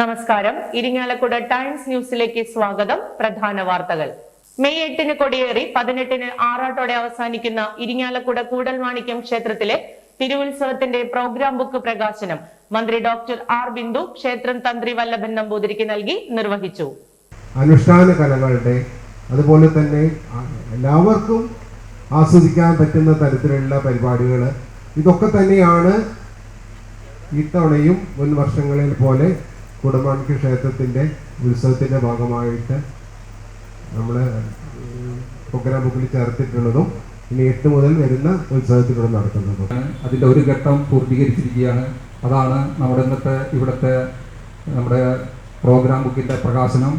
നമസ്കാരം. ഇരിങ്ങാലക്കുട ടൈംസ് ന്യൂസിലേക്ക് സ്വാഗതം. പ്രധാന വാർത്തകൾ. മെയ് എട്ടിന് കൊടിയേറി പതിനെട്ടിന് ആറാട്ടോടെ അവസാനിക്കുന്ന ഇരിങ്ങാലക്കുട കൂടൽമാണിക്യം ക്ഷേത്രത്തിലെ തിരുവുത്സവത്തിന്റെ പ്രോഗ്രാം ബുക്ക് പ്രകാശനം മന്ത്രി ഡോക്ടർ ആർ ബിന്ദു ക്ഷേത്രം തന്ത്രി വല്ലഭൻ നമ്പൂതിരിക്ക് നൽകി നിർവഹിച്ചു. അനുഷ്ഠാന കലകളുടെ അതുപോലെ തന്നെ എല്ലാവർക്കും ആസ്വദിക്കാൻ പറ്റുന്ന തരത്തിലുള്ള പരിപാടികൾ ഇതൊക്കെ തന്നെയാണ് ഇത്തവണയും മുൻ വർഷങ്ങളിൽ പോലെ കുടമാണിക്യ ക്ഷേത്രത്തിന്റെ ഉത്സവത്തിന്റെ ഭാഗമായിട്ട് നമ്മൾ പ്രോഗ്രാം ബുക്കിൽ ചേർത്തിട്ടുള്ളതും ഇനി എട്ട് മുതൽ വരുന്ന ഉത്സവത്തിലൂടെ നടത്തുന്നതും അതിന്റെ ഒരു ഘട്ടം പൂർത്തീകരിച്ചിരിക്കുകയാണ്. അതാണ് നമ്മുടെ ഇന്നത്തെ ഇവിടുത്തെ നമ്മുടെ പ്രോഗ്രാം ബുക്കിന്റെ പ്രകാശനം.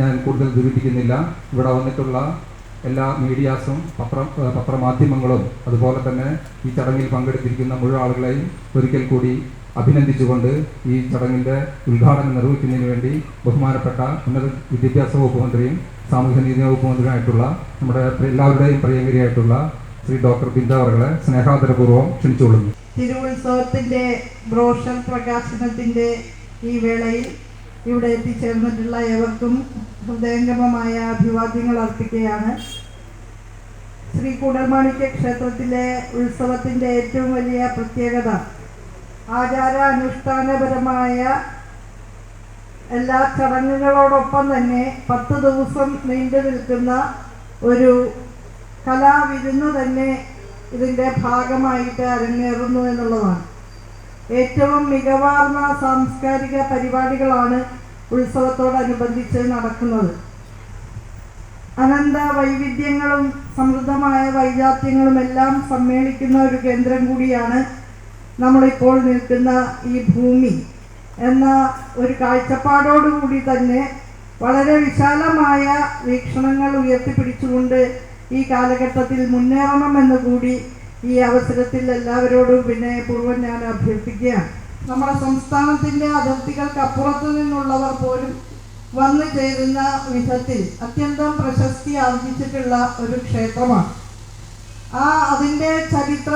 ഞാൻ കൂടുതൽ ദുരിപ്പിക്കുന്നില്ല. ഇവിടെ വന്നിട്ടുള്ള എല്ലാ മീഡിയാസും പത്ര പത്രമാധ്യമങ്ങളും അതുപോലെ തന്നെ ഈ ചടങ്ങിൽ പങ്കെടുത്തിരിക്കുന്ന മുഴുവൻ ആളുകളെയും ഒരിക്കൽ കൂടി അഭിനന്ദിച്ചുകൊണ്ട് ഈ ചടങ്ങിന്റെ ഉദ്ഘാടനം നിർവഹിക്കുന്നതിന് വേണ്ടി ബഹുമാനപ്പെട്ട ഉന്നത വിദ്യാഭ്യാസ വകുപ്പ് മന്ത്രിയും സാമൂഹ്യ നീതി വകുപ്പ് മന്ത്രിയുമായിട്ടുള്ള നമ്മുടെ എല്ലാവരുടെയും പ്രിയങ്കരിയായിട്ടുള്ള ശ്രീ ഡോക്ടർ ബിന്ദ അവരുടെ സ്നേഹാദരപൂർവം ക്ഷണിച്ചുകൊള്ളുന്നു. തിരുവുത്സവത്തിന്റെ ബ്രോഷർ പ്രകാശനത്തിന്റെ ഈ വേളയിൽ ഇവിടെ എത്തിച്ചേർന്നിട്ടുള്ള ഏവർക്കും ഹൃദയംഗമമായ അഭിവാദ്യങ്ങൾ അർപ്പിക്കുകയാണ്. ശ്രീ കൂടൽമാണിക്യ ക്ഷേത്രത്തിലെ ഉത്സവത്തിന്റെ ഏറ്റവും വലിയ പ്രത്യേകത ആചാരാനുഷ്ഠാനപരമായ എല്ലാ ചടങ്ങുകളോടൊപ്പം തന്നെ പത്ത് ദിവസം നീണ്ടു നിൽക്കുന്ന ഒരു കലാവിരുന്ന് തന്നെ ഇതിന്റെ ഭാഗമായിട്ട് അരങ്ങേറുന്നു എന്നുള്ളതാണ്. ഏറ്റവും മികവാർന്ന സാംസ്കാരിക പരിപാടികളാണ് ഉത്സവത്തോടനുബന്ധിച്ച് നടക്കുന്നത്. അനന്ത വൈവിധ്യങ്ങളും സമൃദ്ധമായ വൈജാത്യങ്ങളും എല്ലാം സമ്മേളിക്കുന്ന ഒരു കേന്ദ്രം കൂടിയാണ് നമ്മളിപ്പോൾ നിൽക്കുന്ന ഈ ഭൂമി എന്ന ഒരു കാഴ്ചപ്പാടോടുകൂടി തന്നെ വളരെ വിശാലമായ വീക്ഷണങ്ങൾ ഉയർത്തിപ്പിടിച്ചുകൊണ്ട് ഈ കാലഘട്ടത്തിൽ മുന്നേറണമെന്ന് കൂടി ഈ അവസരത്തിൽ എല്ലാവരോടും വിനയപൂർവം ഞാൻ അഭ്യർത്ഥിക്കുകയാണ്. നമ്മുടെ സംസ്ഥാനത്തിന്റെ അതിർത്തികൾക്ക് അപ്പുറത്തു നിന്നുള്ളവർ പോലും വന്നു ചേരുന്ന വിധത്തിൽ അത്യന്തം പ്രശസ്തി ആർജിച്ചിട്ടുള്ള ഒരു ക്ഷേത്രമാണ്. ആ അതിന്റെ ചരിത്ര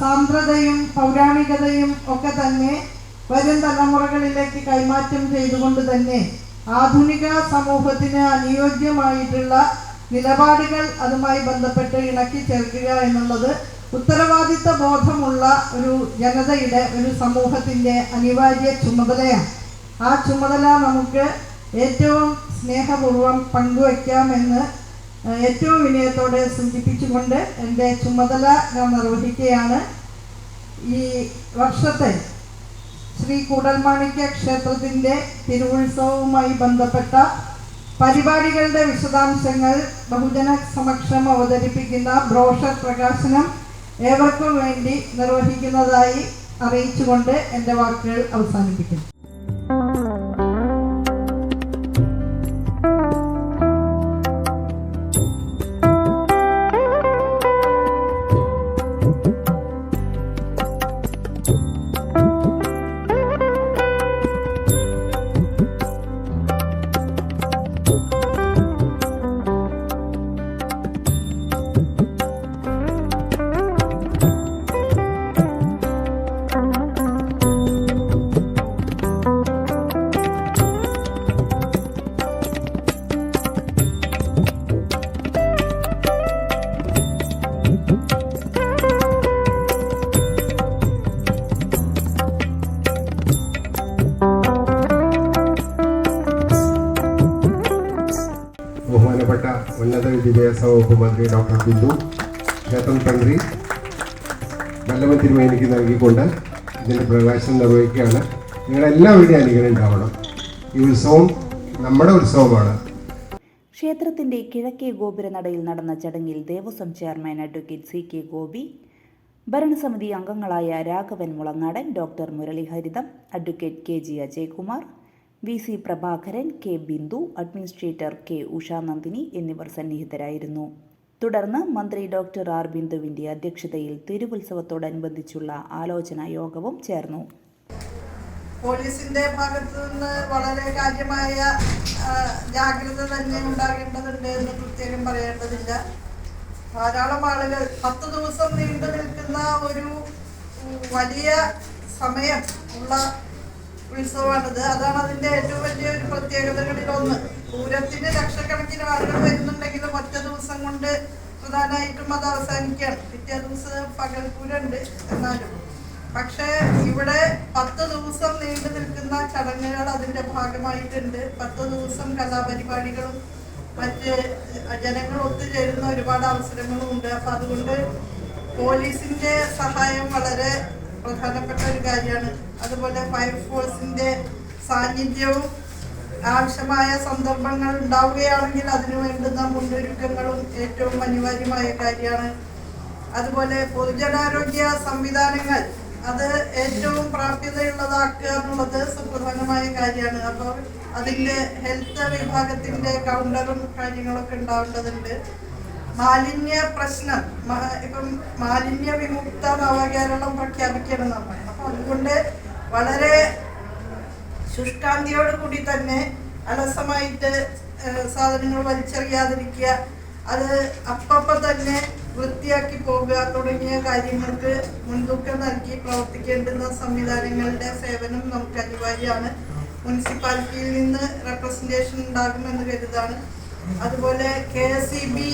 സാന്ദ്രതയും പൗരാണികതയും ഒക്കെ തന്നെ വരും തലമുറകളിലേക്ക് കൈമാറ്റം ചെയ്തുകൊണ്ട് തന്നെ ആധുനിക സമൂഹത്തിന് അനുയോജ്യമായിട്ടുള്ള നിലപാടുകൾ അതുമായി ബന്ധപ്പെട്ട് ഇണക്കി ചേർക്കുക എന്നുള്ളത് ഉത്തരവാദിത്ത ബോധമുള്ള ഒരു ജനതയുടെ ഒരു സമൂഹത്തിന്റെ അനിവാര്യ ചുമതലയാണ്. ആ ചുമതല നമുക്ക് ഏറ്റവും സ്നേഹപൂർവം പങ്കുവയ്ക്കാമെന്ന് ഏറ്റവും വിനയത്തോടെ സൂചിപ്പിച്ചുകൊണ്ട് എന്റെ ചുമതല ഞാൻ നിർവഹിക്കുകയാണ് ഈ വർഷത്തെ ശ്രീ കൂടൽമാണിക്യ ക്ഷേത്രത്തിന്റെ തിരുവുത്സവവുമായി ബന്ധപ്പെട്ട പരിപാടികളുടെ വിശദാംശങ്ങൾ ബഹുജന സമക്ഷം അവതരിപ്പിക്കുന്ന ബ്രോഷർ പ്രകാശനം ഏവർക്കും വേണ്ടി നിർവഹിക്കുന്നതായി അറിയിച്ചുകൊണ്ട് എന്റെ വാക്കുകൾ അവസാനിപ്പിക്കുന്നു. വിദ്യാഭ്യാസ വകുപ്പ് മന്ത്രി ഡോക്ടർ ബിന്ദു ക്ഷേത്രം തന്ത്രി വല്ലഭ തിരുമേനിക്ക് നൽകിക്കൊണ്ട് ഇതിന്റെ പ്രകാശനം നിർവഹിക്കുകയാണ്. നിങ്ങളെല്ലാവരുടെയും അനുഗ്രഹം ഉണ്ടാവണം. ഈ ഉത്സവം നമ്മുടെ ഉത്സവമാണ്. ക്ഷേത്രത്തിന്റെ കിഴക്കേ ഗോപുരനടയിൽ നടന്ന ചടങ്ങിൽ Devaswom chairman advocate C K Gopi ഭരണസമിതി അംഗങ്ങളായ Raghavan Mulangadan doctor Muraleeharitham advocate K G Ajaykumar V C Prabhakaran K Bindu administrator K Ushanandini എന്നിവർ സന്നിഹിതരായിരുന്നു. തുടർന്ന് മന്ത്രി ഡോക്ടർ ആർ. ബിന്ദുവിന്റെ അധ്യക്ഷതയിൽ തിരുവുത്സവത്തോടനുബന്ധിച്ചുള്ള ആലോചനാ യോഗവും ചേർന്നു. പോലീസിന്റെ ഭാഗത്ത് നിന്ന് വളരെ കാര്യമായ ജാഗ്രത തന്നെ ഉണ്ടാകേണ്ടതുണ്ട് എന്ന് പ്രത്യേകം പറയേണ്ടതില്ല. ധാരാളം ആളുകൾ പത്ത് ദിവസം നീണ്ടു നിൽക്കുന്ന ഒരു വലിയ സമയം ഉള്ള ഉത്സവമാണിത്. അതാണ് അതിന്റെ ഏറ്റവും വലിയ ഒരു പ്രത്യേകതകളിൽ ഒന്ന്. പൂരത്തിന് ലക്ഷക്കണക്കിന് ആളുകൾ വരുന്നുണ്ടെങ്കിലും ഒറ്റ ദിവസം കൊണ്ട് പ്രധാനമായിട്ടും അത് അവസാനിക്കുകയാണ്. പിറ്റേ ദിവസം പകൽപ്പൂരുണ്ട് എന്നാലും. പക്ഷേ ഇവിടെ പത്ത് ദിവസം നീണ്ടു നിൽക്കുന്ന ചടങ്ങുകൾ അതിന്റെ ഭാഗമായിട്ടുണ്ട്. പത്ത് ദിവസം കലാപരിപാടികളും മറ്റ് ജനങ്ങൾ ഒത്തുചേരുന്ന ഒരുപാട് അവസരങ്ങളും ഉണ്ട്. അപ്പൊ അതുകൊണ്ട് പോലീസിന്റെ സഹായം വളരെ പ്രധാനപ്പെട്ട ഒരു കാര്യമാണ്. അതുപോലെ ഫയർഫോഴ്സിന്റെ സാന്നിധ്യവും ആവശ്യമായ സന്ദർഭങ്ങൾ ഉണ്ടാവുകയാണെങ്കിൽ അതിനു വേണ്ടുന്ന മുന്നൊരുക്കങ്ങളും ഏറ്റവും അനിവാര്യമായ കാര്യമാണ്. അതുപോലെ പൊതുജനാരോഗ്യ സംവിധാനങ്ങൾ അത് ഏറ്റവും പ്രാപ്യതയുള്ളതാക്കുക എന്നുള്ളത് സുപ്രധാനമായ കാര്യമാണ്. അപ്പോൾ അതിന്റെ ഹെൽത്ത് വിഭാഗത്തിന്റെ കൗണ്ടറും കാര്യങ്ങളൊക്കെ ഉണ്ടാവേണ്ടതുണ്ട്. മാലിന്യ പ്രശ്നം ഇപ്പം മാലിന്യ വിമുക്ത നവകേരളം പ്രഖ്യാപിക്കണം നമ്മൾ അപ്പൊ അതുകൊണ്ട് വളരെ ശുഷ്കാന്തിയോട് കൂടി തന്നെ അലസമായിട്ട് സാധനങ്ങൾ വലിച്ചെറിയാതിരിക്കുക അത് അപ്പപ്പ തന്നെ വൃത്തിയാക്കി പോകുക തുടങ്ങിയ കാര്യങ്ങൾക്ക് മുൻതൂക്കം നൽകി പ്രവർത്തിക്കേണ്ടുന്ന സംവിധാനങ്ങളുടെ സേവനം നമുക്ക് അനിവാര്യമാണ്. മുനിസിപ്പാലിറ്റിയിൽ നിന്ന് റെപ്രസെന്റേഷൻ ഉണ്ടാകുമെന്ന് കരുതാണ്. അതുപോലെ K S E B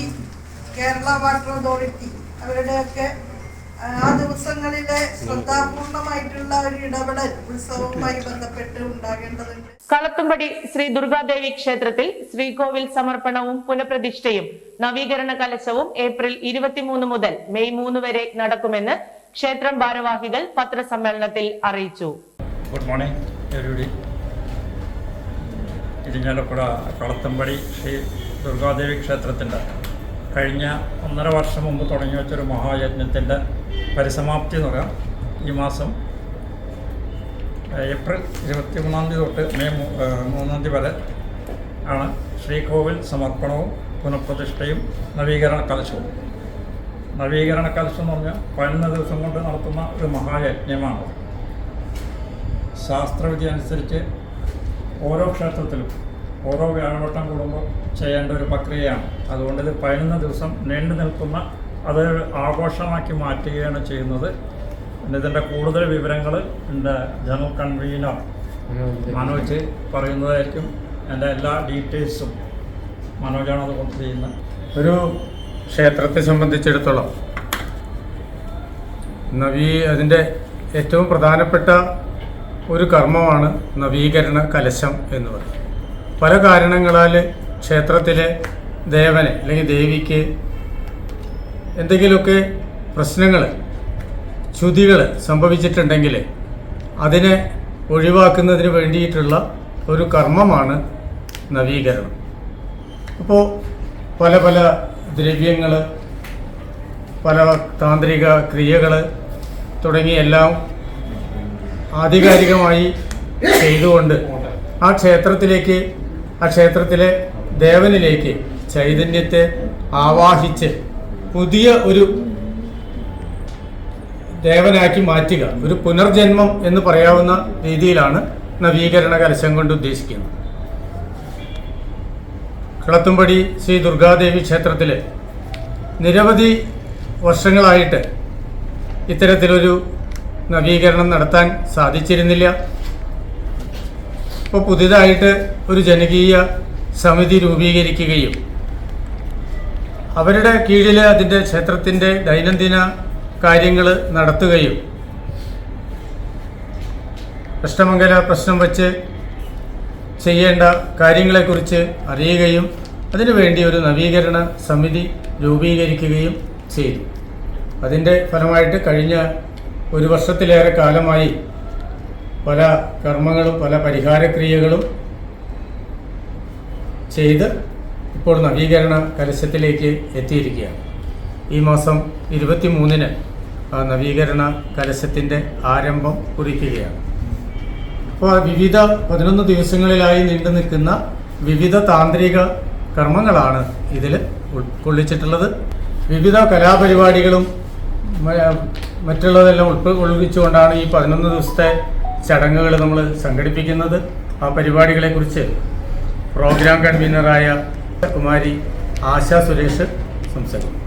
Kerala water authority അവരുടെയൊക്കെ ആ ദിവസങ്ങളിലെ ശ്രദ്ധാപൂർണമായിട്ടുള്ള ഒരു ഇടപെടൽ ഉത്സവവുമായി ബന്ധപ്പെട്ട് ഉണ്ടാകേണ്ടതുണ്ട്. കളത്തുംപടി ശ്രീ ദുർഗാദേവി ക്ഷേത്രത്തിൽ ശ്രീകോവിൽ സമർപ്പണവും പുനഃപ്രതിഷ്ഠയും നവീകരണ കലശവും ഏപ്രിൽ ഇരുപത്തിമൂന്ന് മുതൽ മെയ് മൂന്ന് വരെ നടക്കുമെന്ന് ക്ഷേത്രം ഭാരവാഹികൾ പത്രസമ്മേളനത്തിൽ അറിയിച്ചു. Good morning everybody Kalathampadi Shri Durgadevi ക്ഷേത്രത്തിന്റെ കഴിഞ്ഞ ഒന്നര വർഷം മുമ്പ് തുടങ്ങി വെച്ചൊരു മഹായജ്ഞത്തിന്റെ പരിസമാപ്തി എന്ന് പറയാം. ഈ മാസം ഏപ്രിൽ ഇരുപത്തി മൂന്നാം തീയതി തൊട്ട് മെയ് മൂന്നാം തീയതി വരെ ആണ് ശ്രീകോവിൽ സമർപ്പണവും പുനഃപ്രതിഷ്ഠയും നവീകരണ കലശവും. നവീകരണ കലശം എന്ന് പറഞ്ഞാൽ പതിനൊന്ന് ദിവസം കൊണ്ട് നടത്തുന്ന ഒരു മഹായജ്ഞമാണ്. ശാസ്ത്രവിധി അനുസരിച്ച് ഓരോ ക്ഷേത്രത്തിലും ഓരോ വ്യാഴവട്ടം കൂടുമ്പോൾ ചെയ്യേണ്ട ഒരു പ്രക്രിയയാണ്. അതുകൊണ്ട് ഇത് പതിനൊന്ന് ദിവസം നീണ്ടു നിൽക്കുന്ന അത് ആഘോഷമാക്കി മാറ്റുകയാണ് ചെയ്യുന്നത്. പിന്നെ ഇതിന്റെ കൂടുതൽ വിവരങ്ങൾ എന്റെ ജനറൽ കൺവീനർ മനോജ് പറയുന്നതായിരിക്കും. എന്റെ എല്ലാ ഡീറ്റെയിൽസും മനോജാണ് അത് കൊണ്ട് ചെയ്യുന്നത്. ഒരു ക്ഷേത്രത്തെ സംബന്ധിച്ചിടത്തോളം നവീ അതിന്റെ ഏറ്റവും പ്രധാനപ്പെട്ട ഒരു കർമ്മമാണ് നവീകരണ കലശം എന്ന് പറയുന്നത്. പല കാരണങ്ങളാൽ ക്ഷേത്രത്തിലെ ദേവനെ അല്ലെങ്കിൽ ദേവിക്ക് എന്തെങ്കിലുമൊക്കെ പ്രശ്നങ്ങൾ ചുതികൾ സംഭവിച്ചിട്ടുണ്ടെങ്കിൽ അതിനെ ഒഴിവാക്കുന്നതിന് വേണ്ടിയിട്ടുള്ള ഒരു കർമ്മമാണ് നവീകരണം. അപ്പോൾ പല പല ദ്രവ്യങ്ങൾ പല താന്ത്രിക ക്രിയകൾ തുടങ്ങിയെല്ലാം ആധികാരികമായി ചെയ്തുകൊണ്ട് ആ ക്ഷേത്രത്തിലേക്ക് ആ ക്ഷേത്രത്തിലെ ദേവനിലേക്ക് ചൈതന്യത്തെ ആവാഹിച്ച് പുതിയ ഒരു ദേവനാക്കി മാറ്റുക. ഒരു പുനർജന്മം എന്ന് പറയാവുന്ന രീതിയിലാണ് നവീകരണ കലശം കൊണ്ട് ഉദ്ദേശിക്കുന്നത്. കളത്തുംപടി ശ്രീ ദുർഗാദേവി ക്ഷേത്രത്തിൽ നിരവധി വർഷങ്ങളായിട്ട് ഇത്തരത്തിലൊരു നവീകരണം നടത്താൻ സാധിച്ചിരുന്നില്ല. ഇപ്പോൾ പുതിയതായിട്ട് ഒരു ജനകീയ സമിതി രൂപീകരിക്കുകയും അവരുടെ കീഴിൽ അതിന്റെ ക്ഷേത്രത്തിന്റെ ദൈനംദിന കാര്യങ്ങൾ നടത്തുകയും അഷ്ടമംഗല പ്രശ്നം വച്ച് ചെയ്യേണ്ട കാര്യങ്ങളെക്കുറിച്ച് അറിയുകയും അതിനുവേണ്ടി ഒരു നവീകരണ സമിതി രൂപീകരിക്കുകയും ചെയ്തു. അതിന്റെ ഫലമായിട്ട് കഴിഞ്ഞ ഒരു വർഷത്തിലേറെ കാലമായി പല കർമ്മങ്ങളും പല പരിഹാരക്രിയകളും ചെയ്ത് ഇപ്പോൾ നവീകരണ കലശത്തിലേക്ക് എത്തിയിരിക്കുകയാണ്. ഈ മാസം ഇരുപത്തി മൂന്നിന് നവീകരണ കലശത്തിന്റെ ആരംഭം കുറിക്കുകയാണ്. അപ്പോൾ വിവിധ പതിനൊന്ന് ദിവസങ്ങളിലായി നീണ്ടു നിൽക്കുന്ന വിവിധ താന്ത്രിക കർമ്മങ്ങളാണ് ഇതിൽ ഉൾക്കൊള്ളിച്ചിട്ടുള്ളത്. വിവിധ കലാപരിപാടികളും മറ്റുള്ളതെല്ലാം ഉൾക്കൊള്ളിച്ചുകൊണ്ടാണ് ഈ പതിനൊന്ന് ദിവസത്തെ ചടങ്ങുകൾ നമ്മൾ സംഘടിപ്പിക്കുന്നത് ആ പരിപാടികളെക്കുറിച്ച് പ്രോഗ്രാം കൺവീനറായ കുമാരി ആശ സുരേഷ് സംസാരിക്കും.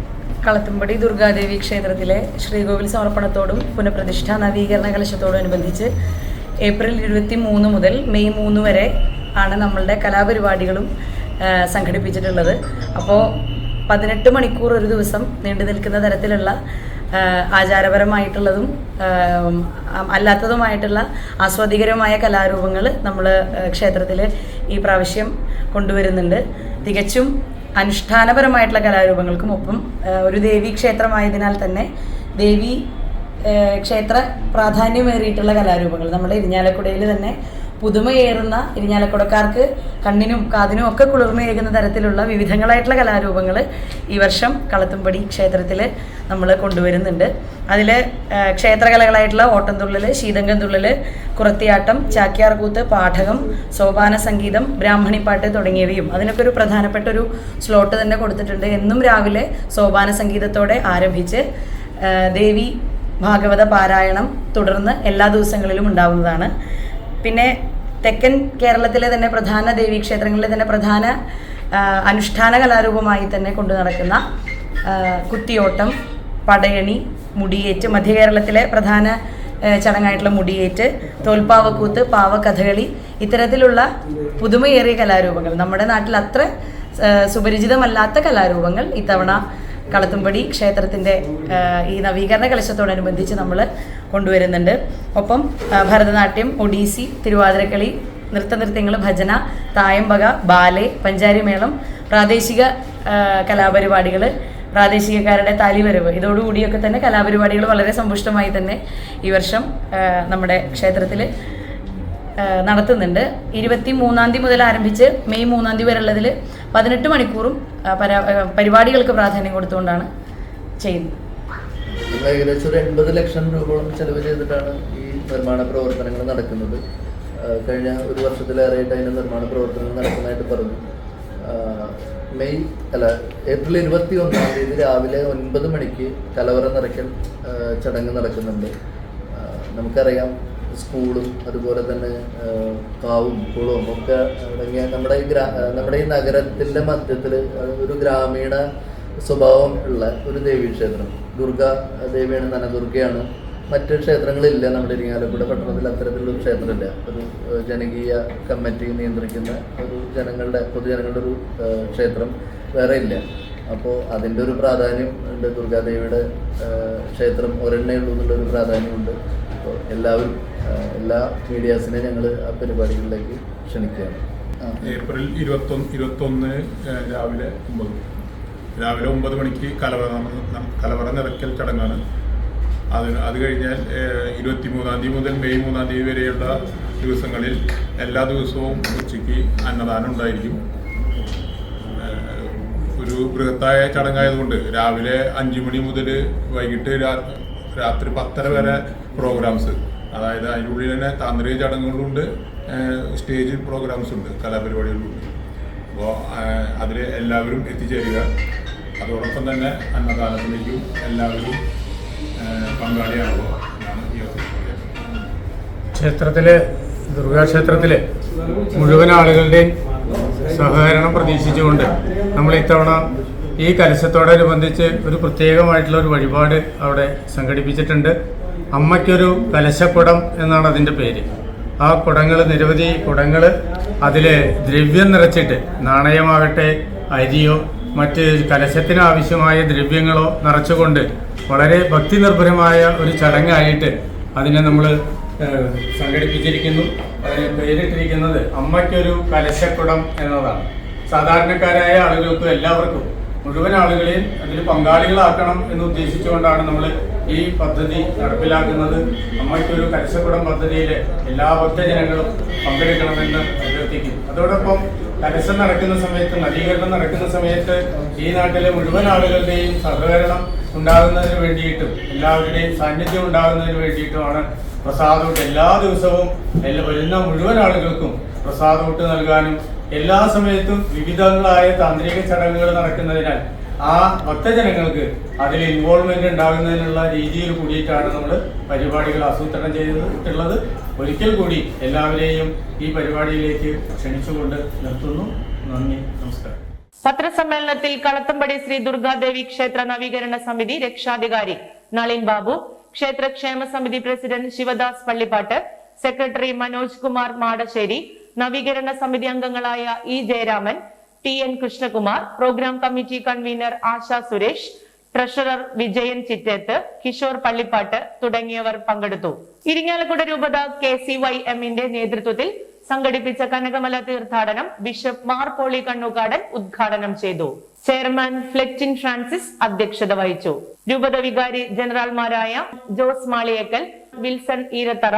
കളത്തുംപടി ദുർഗാദേവി ക്ഷേത്രത്തിലെ ശ്രീകോവിൽ സമർപ്പണത്തോടും പുനഃപ്രതിഷ്ഠ നവീകരണ കലശത്തോടും അനുബന്ധിച്ച് ഏപ്രിൽ ഇരുപത്തി മൂന്ന് മുതൽ മെയ് മൂന്ന് വരെ ആണ് നമ്മളുടെ കലാപരിപാടികളും സംഘടിപ്പിച്ചിട്ടുള്ളത്. അപ്പോൾ പതിനെട്ട് മണിക്കൂർ ഒരു ദിവസം നീണ്ടു നിൽക്കുന്ന തരത്തിലുള്ള ആചാരപരമായിട്ടുള്ളതും അല്ലാത്തതുമായിട്ടുള്ള ആസ്വാദികരമായ കലാരൂപങ്ങൾ നമ്മൾ ക്ഷേത്രത്തിൽ ഈ പ്രാവശ്യം കൊണ്ടുവരുന്നുണ്ട്. തികച്ചും അനുഷ്ഠാനപരമായിട്ടുള്ള കലാരൂപങ്ങൾക്കും ഒപ്പം ഒരു ദേവി ക്ഷേത്രമായതിനാൽ തന്നെ ദേവി ക്ഷേത്ര പ്രാധാന്യമേറിയിട്ടുള്ള കലാരൂപങ്ങൾ. നമ്മുടെ ഇരിഞ്ഞാലക്കുടയിൽ തന്നെ പുതുമയേറുന്ന ഇരിഞ്ഞാലക്കുടക്കാർക്ക് കണ്ണിനും കാതിനും ഒക്കെ കുളിർമയേകുന്ന തരത്തിലുള്ള വിവിധങ്ങളായിട്ടുള്ള കലാരൂപങ്ങൾ ഈ വർഷം കളത്തുംപടി ക്ഷേത്രത്തിൽ നമ്മൾ കൊണ്ടുവരുന്നുണ്ട്. അതിൽ ക്ഷേത്രകലകളായിട്ടുള്ള ഓട്ടംതുള്ളൽ ശീതങ്കം തുള്ളൽ കുറത്തിയാട്ടം ചാക്യാർകൂത്ത് പാഠകം സോപാന സംഗീതം ബ്രാഹ്മണിപ്പാട്ട് തുടങ്ങിയവയും അതിനൊക്കെ ഒരു പ്രധാനപ്പെട്ട ഒരു സ്ലോട്ട് തന്നെ കൊടുത്തിട്ടുണ്ട്. എന്നും രാവിലെ സോപാന സംഗീതത്തോടെ ആരംഭിച്ച് ദേവി ഭാഗവത പാരായണം തുടർന്ന് എല്ലാ ദിവസങ്ങളിലും ഉണ്ടാവുന്നതാണ്. പിന്നെ തെക്കൻ കേരളത്തിലെ തന്നെ പ്രധാന ദേവീക്ഷേത്രങ്ങളിലെ തന്നെ പ്രധാന അനുഷ്ഠാന കലാരൂപമായി തന്നെ കൊണ്ടു നടക്കുന്ന കുത്തിയോട്ടം പടയണി മുടിയേറ്റ് മധ്യ കേരളത്തിലെ പ്രധാന ചടങ്ങായിട്ടുള്ള മുടിയേറ്റ് തോൽപ്പാവക്കൂത്ത് പാവകഥകളി ഇത്തരത്തിലുള്ള പുതുമയേറിയ കലാരൂപങ്ങൾ. നമ്മുടെ നാട്ടിൽ അത്ര സുപരിചിതമല്ലാത്ത കലാരൂപങ്ങൾ ഇത്തവണ കളത്തുംപടി ക്ഷേത്രത്തിന്റെ ഈ നവീകരണ കലശത്തോടനുബന്ധിച്ച് നമ്മൾ കൊണ്ടുവരുന്നുണ്ട്. ഒപ്പം ഭരതനാട്യം ഒഡീസി തിരുവാതിരക്കളി നൃത്തനൃത്യങ്ങൾ ഭജന തായമ്പക ബാലെ പഞ്ചാരിമേളം പ്രാദേശിക കലാപരിപാടികൾ പ്രാദേശികക്കാരുടെ താലിവരവ്. ഇതോടുകൂടിയൊക്കെ തന്നെ കലാപരിപാടികൾ വളരെ സമ്പുഷ്ടമായി തന്നെ ഈ വർഷം നമ്മുടെ ക്ഷേത്രത്തിൽ നടത്തുന്നുണ്ട്. ഇരുപത്തി മൂന്നാം തീയതി മുതൽ ആരംഭിച്ച് മെയ് മൂന്നാം തീയതി വരെയുള്ളതിൽ പതിനെട്ട് മണിക്കൂറും പരിപാടികൾക്ക് പ്രാധാന്യം കൊടുത്തുകൊണ്ടാണ് ചെയ്യുന്നത്. നമ്മൾ ഏകദേശം ഒരു എൺപത് ലക്ഷം രൂപയോളം ചെലവ് ചെയ്തിട്ടാണ് ഈ നിർമ്മാണ പ്രവർത്തനങ്ങൾ നടക്കുന്നത്. കഴിഞ്ഞ ഒരു വർഷത്തിലേറെയായിട്ട് അതിന്റെ നിർമ്മാണ പ്രവർത്തനങ്ങൾ നടക്കുന്നതായിട്ട് പറഞ്ഞു. മെയ് അല്ല ഏപ്രിൽ ഇരുപത്തി ഒന്നാം തീയതി രാവിലെ ഒൻപത് മണിക്ക് കലവറ നിറയ്ക്കൽ ചടങ്ങ് നടക്കുന്നുണ്ട്. നമുക്കറിയാം സ്കൂളും അതുപോലെ തന്നെ കാവും കുളവും ഒക്കെ അടങ്ങിയ നമ്മുടെ ഈ ഗ്രാ നമ്മുടെ ഈ നഗരത്തിന്റെ മധ്യത്തിൽ ഒരു ഗ്രാമീണ സ്വഭാവം ഉള്ള ഒരു ദേവീക്ഷേത്രം ദുർഗ ദേവിയാണ് നനദുർഗയാണ് മറ്റ് ക്ഷേത്രങ്ങളില്ല നമ്മുടെ ഇരിങ്ങാലക്കുട പട്ടണത്തിൽ അത്തരത്തിലുള്ള ക്ഷേത്രമില്ല. ഒരു ജനകീയ കമ്മിറ്റി നിയന്ത്രിക്കുന്ന ഒരു ജനങ്ങളുടെ പൊതുജനങ്ങളുടെ ഒരു ക്ഷേത്രം വേറെ ഇല്ല. അപ്പോൾ അതിന്റെ ഒരു പ്രാധാന്യം ഉണ്ട്. ദുർഗാദേവിയുടെ ക്ഷേത്രം ഒരെണ്ണേ ഉള്ളൂ എന്നുള്ളൊരു പ്രാധാന്യമുണ്ട്. അപ്പോൾ എല്ലാവരും എല്ലാ മീഡിയാസിനെ ഞങ്ങൾ ആ പരിപാടികളിലേക്ക് ക്ഷണിക്കുകയാണ്. ഏപ്രിൽ ഇരുപത്തൊന്ന് ഇരുപത്തൊന്ന് രാവിലെ ഒമ്പത്. രാവിലെ ഒമ്പത് മണിക്ക് കലവറ കലവറ നിറയ്ക്കൽ ചടങ്ങാണ്. അത് അത് കഴിഞ്ഞാൽ ഇരുപത്തി മൂന്നാം തീയതി മുതൽ മെയ് മൂന്നാം തീയതി വരെയുള്ള ദിവസങ്ങളിൽ എല്ലാ ദിവസവും ഉച്ചയ്ക്ക് അന്നദാനം ഉണ്ടായിരിക്കും. ഒരു ബൃഹത്തായ ചടങ്ങായതുകൊണ്ട് രാവിലെ അഞ്ച് മണി മുതൽ വൈകിട്ട് രാത്രി പത്തര വരെ പ്രോഗ്രാംസ്. അതായത് അതിനുള്ളിൽ തന്നെ താന്ത്രിക ചടങ്ങുകളുണ്ട് സ്റ്റേജ് പ്രോഗ്രാംസ് ഉണ്ട് കലാപരിപാടികളുണ്ട് അപ്പോൾ അതിൽ എല്ലാവരും എത്തിച്ചേരുക. അതോടൊപ്പം തന്നെ അന്നദാനത്തിലേക്കും എല്ലാവരും പങ്കാളിയാകുക എന്നാണ് ഈ ക്ഷേത്രത്തിലെ ദുർഗാക്ഷേത്രത്തിലെ മുഴുവൻ ആളുകളുടെയും സഹകരണം പ്രതീക്ഷിച്ചുകൊണ്ട് നമ്മൾ ഇത്തവണ ഈ കലശത്തോടനുബന്ധിച്ച് ഒരു പ്രത്യേകമായിട്ടുള്ള ഒരു വഴിപാട് അവിടെ സംഘടിപ്പിച്ചിട്ടുണ്ട്. അമ്മയ്ക്കൊരു കലശക്കുടം എന്നാണ് അതിന്റെ പേര്. ആ കുടങ്ങൾ നിരവധി കുടങ്ങൾ അതിൽ ദ്രവ്യം നിറച്ചിട്ട് നാണയമാകട്ടെ അരിയോ മറ്റ് കലശത്തിന് ആവശ്യമായ ദ്രവ്യങ്ങളോ നിറച്ചുകൊണ്ട് വളരെ ഭക്തി നിർഭരമായ ഒരു ചടങ്ങായിട്ട് അതിനെ നമ്മൾ സംഘടിപ്പിച്ചിരിക്കുന്നു. അതിന് പേരിട്ടിരിക്കുന്നത് അമ്മയ്ക്കൊരു കലശക്കുടം എന്നതാണ്. സാധാരണക്കാരായ ആളുകൾക്കും എല്ലാവർക്കും മുഴുവൻ ആളുകളെയും അതിൽ പങ്കാളികളാക്കണം എന്ന് ഉദ്ദേശിച്ചുകൊണ്ടാണ് നമ്മൾ ഈ പദ്ധതി നടപ്പിലാക്കുന്നത്. അമ്മയ്ക്കൊരു കലശക്കുടം പദ്ധതിയിൽ എല്ലാ ഭക്തജനങ്ങളും പങ്കെടുക്കണമെന്ന് അഭ്യർത്ഥിക്കുന്നു. അതോടൊപ്പം കലശം നടക്കുന്ന സമയത്ത് നവീകരണം നടക്കുന്ന സമയത്ത് ഈ നാട്ടിലെ മുഴുവൻ ആളുകളുടെയും സഹകരണം ഉണ്ടാകുന്നതിന് വേണ്ടിയിട്ടും എല്ലാവരുടെയും സാന്നിധ്യം ഉണ്ടാകുന്നതിന് വേണ്ടിയിട്ടുമാണ് പ്രസാദോട്ട് എല്ലാ ദിവസവും എല്ലാ വരുന്ന മുഴുവൻ ആളുകൾക്കും പ്രസാദോട്ട് നൽകാനും എല്ലാ സമയത്തും വിവിധങ്ങളായ താന്ത്രിക ചടങ്ങുകൾ നടക്കുന്നതിനാൽ ആ ഭക്തജനങ്ങൾക്ക് അതിൽ ഇൻവോൾവ്മെന്റ് ഉണ്ടാകുന്നതിനുള്ള രീതിയിൽ കൂടിയിട്ടാണ് നമ്മൾ പരിപാടികൾ ആസൂത്രണം ചെയ്തിട്ടുള്ളത്. ഒരിക്കൽ കൂടി എല്ലാവരെയും ഈ പരിപാടിയിലേക്ക് ക്ഷണിച്ചുകൊണ്ട് നിർത്തുന്നു. നന്ദി നമസ്കാരം. പത്രസമ്മേളനത്തിൽ കളത്തമ്പടി ശ്രീ ദുർഗാദേവി ക്ഷേത്ര നവീകരണ സമിതി രക്ഷാധികാരി നളിൻ ബാബു ക്ഷേത്ര ക്ഷേമ സമിതി പ്രസിഡന്റ് ശിവദാസ് പള്ളിപ്പാട്ട് സെക്രട്ടറി മനോജ് കുമാർ മാടശ്ശേരി നവീകരണ സമിതി അംഗങ്ങളായ E Jayaraman T N Krishnakumar program committee convener Asha Suresh treasurer Vijayan Chittethu Kishore Pallippatt തുടങ്ങിയവർ പങ്കെടുത്തു. ഇരിങ്ങാലക്കുട രൂപത കെ സി വൈ എമ്മിന്റെ നേതൃത്വത്തിൽ സംഘടിപ്പിച്ച കനകമല തീർത്ഥാടനം ബിഷപ്പ് മാർ പോളി കണ്ണുകാടൻ ഉദ്ഘാടനം ചെയ്തു. ചെയർമാൻ ഫ്ലെറ്റിൻ ഫ്രാൻസിസ് അധ്യക്ഷത വഹിച്ചു. രൂപത വികാരി ജനറൽമാരായ ജോസ് മാളിയേക്കൽ വിൽസൺ ഈരത്തറ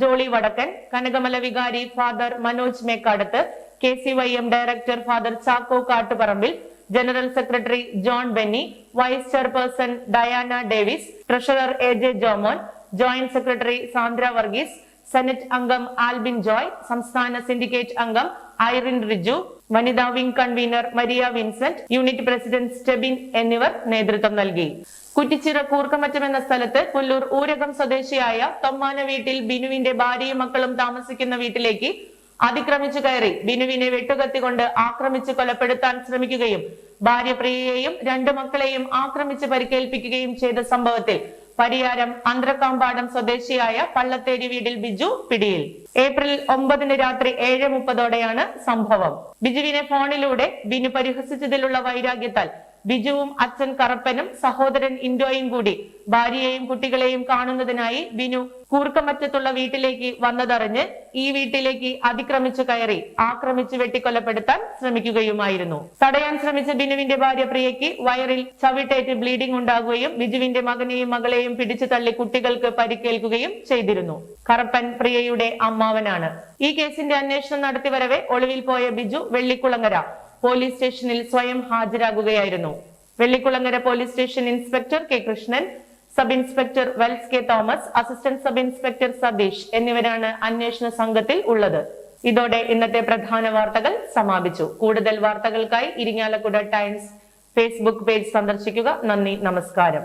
ജോളി വടക്കൻ കനകമല വികാരി father Manoj Mekkadath K C Y M director father Chacko Kattuparambil general secretary John Benny vice chairperson Diana Davis treasurer A J Jomon joint secretary Sandra Varghese senate അംഗം ആൽബിൻ ജോയ് സംസ്ഥാന syndicate അംഗം Irene Riju വനിതാ wing convener Maria Vincent unit president Stebin എന്നിവർ നേതൃത്വം നൽകി. കുറ്റിച്ചിറ കൂർക്കമറ്റം എന്ന സ്ഥലത്ത് പുല്ലൂർ ഊരകം സ്വദേശിയായ തൊമ്മാന വീട്ടിൽ ബിനുവിന്റെ ഭാര്യയും മക്കളും താമസിക്കുന്ന വീട്ടിലേക്ക് അതിക്രമിച്ചു കയറി ബിനുവിനെ വെട്ടുകത്തി കൊണ്ട് ആക്രമിച്ച് കൊലപ്പെടുത്താൻ ശ്രമിക്കുകയും ഭാര്യ പ്രിയയെയും രണ്ട് മക്കളെയും ആക്രമിച്ച് പരിക്കേൽപ്പിക്കുകയും ചെയ്ത സംഭവത്തിൽ പരിയാരം അന്ത്രക്കാമ്പാടം സ്വദേശിയായ പള്ളത്തേരി വീടിൽ ബിജു പിടിയിൽ. ഏപ്രിൽ ഒമ്പതിന് രാത്രി ഏഴ് മുപ്പതോടെയാണ് സംഭവം. ബിജുവിനെ ഫോണിലൂടെ ബിനു പരിഹസിച്ചതിലുള്ള വൈരാഗ്യത്താൽ ബിജുവും അച്ഛൻ കറപ്പനും സഹോദരൻ ഇൻഡോയും കൂടി ഭാര്യയെയും കുട്ടികളെയും കാണുന്നതിനായി ബിനു കൂർക്കമറ്റത്തുള്ള വീട്ടിലേക്ക് വന്നതറിഞ്ഞ് ഈ വീട്ടിലേക്ക് അതിക്രമിച്ചു കയറി ആക്രമിച്ചു വെട്ടിക്കൊലപ്പെടുത്താൻ ശ്രമിക്കുകയുമായിരുന്നു. തടയാൻ ശ്രമിച്ച ബിനുവിന്റെ ഭാര്യ പ്രിയയ്ക്ക് വയറിൽ ചവിട്ടേറ്റ് ബ്ലീഡിംഗ് ഉണ്ടാകുകയും ബിജുവിന്റെ മകനെയും മകളെയും പിടിച്ചു തള്ളി കുട്ടികൾക്ക് പരിക്കേൽക്കുകയും ചെയ്തിരുന്നു. കറപ്പൻ പ്രിയയുടെ അമ്മാവനാണ്. ഈ കേസിന്റെ അന്വേഷണം നടത്തിവരവെ ഒളിവിൽ പോയ ബിജു വെള്ളിക്കുളങ്ങര. പോലീസ് സ്റ്റേഷനിൽ സ്വയം ഹാജരാകുകയായിരുന്നു. Vellikulangara police station inspector K Krishnan sub inspector Wells K Thomas assistant sub inspector Satheesh എന്നിവരാണ് അന്വേഷണ സംഘത്തിൽ ഉള്ളത്. ഇതോടെ ഇന്നത്തെ പ്രധാന വാർത്തകൾ സമാപിച്ചു. കൂടുതൽ വാർത്തകൾക്കായി ഇരിങ്ങാലക്കുട ടൈംസ് ഫേസ്ബുക്ക് പേജ് സന്ദർശിക്കുക. നന്ദി നമസ്കാരം.